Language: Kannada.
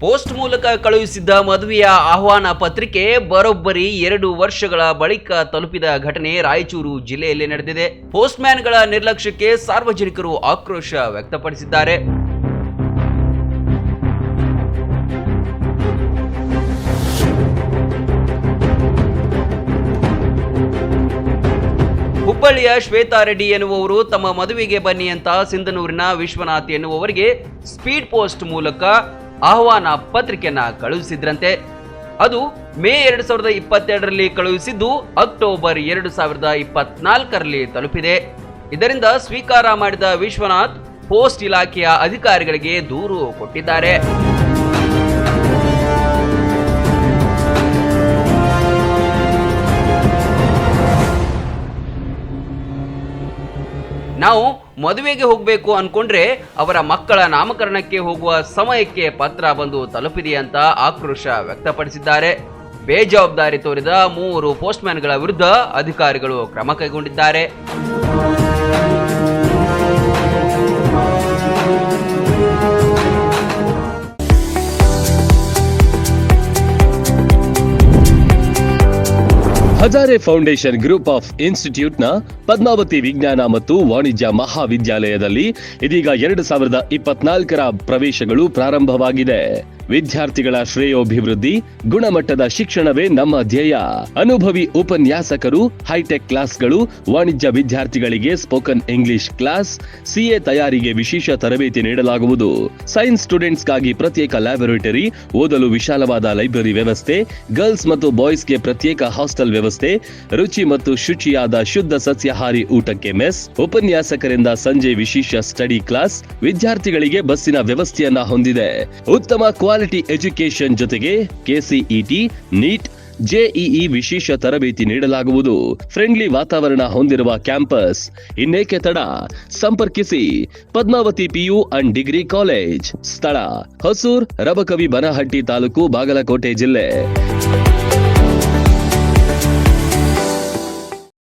ಪೋಸ್ಟ್ ಮೂಲಕ ಕಳುಹಿಸಿದ್ದ ಮದುವೆಯ ಆಹ್ವಾನ ಪತ್ರಿಕೆ ಬರೋಬ್ಬರಿ ಎರಡು ವರ್ಷಗಳ ಬಳಿಕ ತಲುಪಿದ ಘಟನೆ ರಾಯಚೂರು ಜಿಲ್ಲೆಯಲ್ಲಿ ನಡೆದಿದೆ. ಪೋಸ್ಟ್ ಮ್ಯಾನ್ಗಳ ನಿರ್ಲಕ್ಷ್ಯಕ್ಕೆ ಸಾರ್ವಜನಿಕರು ಆಕ್ರೋಶ ವ್ಯಕ್ತಪಡಿಸಿದ್ದಾರೆ. ಹುಬ್ಬಳ್ಳಿಯ ಶ್ವೇತಾ ರೆಡ್ಡಿ ಎನ್ನುವವರು ತಮ್ಮ ಮದುವೆಗೆ ಬನ್ನಿ ಅಂತ ಸಿಂಧನೂರಿನ ವಿಶ್ವನಾಥ್ ಎನ್ನುವವರಿಗೆ ಸ್ಪೀಡ್ ಪೋಸ್ಟ್ ಮೂಲಕ ಆಹ್ವಾನ ಪತ್ರಿಕೆಯನ್ನ ಕಳುಹಿಸಿದ್ರಂತೆ. ಅದು ಮೇ ಎರಡು ಸಾವಿರದ ಇಪ್ಪತ್ತೆರಡರಲ್ಲಿ ಕಳುಹಿಸಿದ್ದು ಅಕ್ಟೋಬರ್ ಎರಡು ಸಾವಿರದ ಇಪ್ಪತ್ನಾಲ್ಕರಲ್ಲಿ ತಲುಪಿದೆ. ಇದರಿಂದ ಸ್ವೀಕಾರ ಮಾಡಿದ ವಿಶ್ವನಾಥ್ ಪೋಸ್ಟ್ ಇಲಾಖೆಯ ಅಧಿಕಾರಿಗಳಿಗೆ ದೂರು ಕೊಟ್ಟಿದ್ದಾರೆ. ನಾವು ಮದುವೆಗೆ ಹೋಗಬೇಕು ಅನ್ಕೊಂಡ್ರೆ ಅವರ ಮಕ್ಕಳ ನಾಮಕರಣಕ್ಕೆ ಹೋಗುವ ಸಮಯಕ್ಕೆ ಪತ್ರ ಬಂದು ತಲುಪಿದೆ ಅಂತ ಆಕ್ರೋಶ ವ್ಯಕ್ತಪಡಿಸಿದ್ದಾರೆ. ಬೇಜವಾಬ್ದಾರಿ ತೋರಿದ ಮೂವರು ಪೋಸ್ಟ್ಮ್ಯಾನ್ಗಳ ವಿರುದ್ಧ ಅಧಿಕಾರಿಗಳು ಕ್ರಮ ಕೈಗೊಂಡಿದ್ದಾರೆ. ಹಜಾರೆ ಫೌಂಡೇಶನ್ ಗ್ರೂಪ್ ಆಫ್ ಇನ್ಸ್ಟಿಟ್ಯೂಟ್ನ ಪದ್ಮಾವತಿ ವಿಜ್ಞಾನ ಮತ್ತು ವಾಣಿಜ್ಯ ಮಹಾವಿದ್ಯಾಲಯದಲ್ಲಿ ಇದೀಗ ಎರಡು ಸಾವಿರದ ಇಪ್ಪತ್ನಾಲ್ಕರ ಪ್ರವೇಶಗಳು ಪ್ರಾರಂಭವಾಗಿದೆ. ವಿದ್ಯಾರ್ಥಿಗಳ ಶ್ರೇಯೋಭಿವೃದ್ಧಿ, ಗುಣಮಟ್ಟದ ಶಿಕ್ಷಣವೇ ನಮ್ಮ ಧ್ಯೇಯ. ಅನುಭವಿ ಉಪನ್ಯಾಸಕರು, ಹೈಟೆಕ್ ಕ್ಲಾಸ್ಗಳು, ವಾಣಿಜ್ಯ ವಿದ್ಯಾರ್ಥಿಗಳಿಗೆ ಸ್ಪೋಕನ್ ಇಂಗ್ಲಿಷ್ ಕ್ಲಾಸ್, ಸಿಎ ತಯಾರಿಗೆ ವಿಶೇಷ ತರಬೇತಿ ನೀಡಲಾಗುವುದು. ಸೈನ್ಸ್ ಸ್ಟೂಡೆಂಟ್ಸ್ಗಾಗಿ ಪ್ರತ್ಯೇಕ ಲ್ಯಾಬೊರೇಟರಿ, ಓದಲು ವಿಶಾಲವಾದ ಲೈಬ್ರರಿ ವ್ಯವಸ್ಥೆ, ಗರ್ಲ್ಸ್ ಮತ್ತು ಬಾಯ್ಸ್ಗೆ ಪ್ರತ್ಯೇಕ ಹಾಸ್ಟೆಲ್ ವ್ಯವಸ್ಥೆ ರುಚಿ ಮತ್ತು ಶುಚಿಯಾದ ಶುದ್ಧ ಸಸ್ಯಾಹಾರಿ ಊಟಕ್ಕೆ ಮೆಸ್, ಉಪನ್ಯಾಸಕರಿಂದ ಸಂಜೆ ವಿಶೇಷ ಸ್ಟಡಿ ಕ್ಲಾಸ್, ವಿದ್ಯಾರ್ಥಿಗಳಿಗೆ ಬಸ್ಸಿನ ವ್ಯವಸ್ಥೆಯನ್ನ ಹೊಂದಿದೆ. ಉತ್ತಮ ಕ್ವಾಲಿಟಿ ಎಜುಕೇಶನ್ ಜೊತೆಗೆ ಕೆಸಿಇಟಿ ನೀಟ್ ಜೆಇಇ ವಿಶೇಷ ತರಬೇತಿ ನೀಡಲಾಗುವುದು. ಫ್ರೆಂಡ್ಲಿ ವಾತಾವರಣ ಹೊಂದಿರುವ ಕ್ಯಾಂಪಸ್. ಇನ್ನೇಕೆ ತಡ? ಸಂಪರ್ಕಿಸಿ Padmavathi PU and degree college. ಸ್ಥಳ ಹೊಸೂರ್, ರಬಕವಿ ಬನಹಟ್ಟಿ ತಾಲೂಕು, ಬಾಗಲಕೋಟೆ ಜಿಲ್ಲೆ.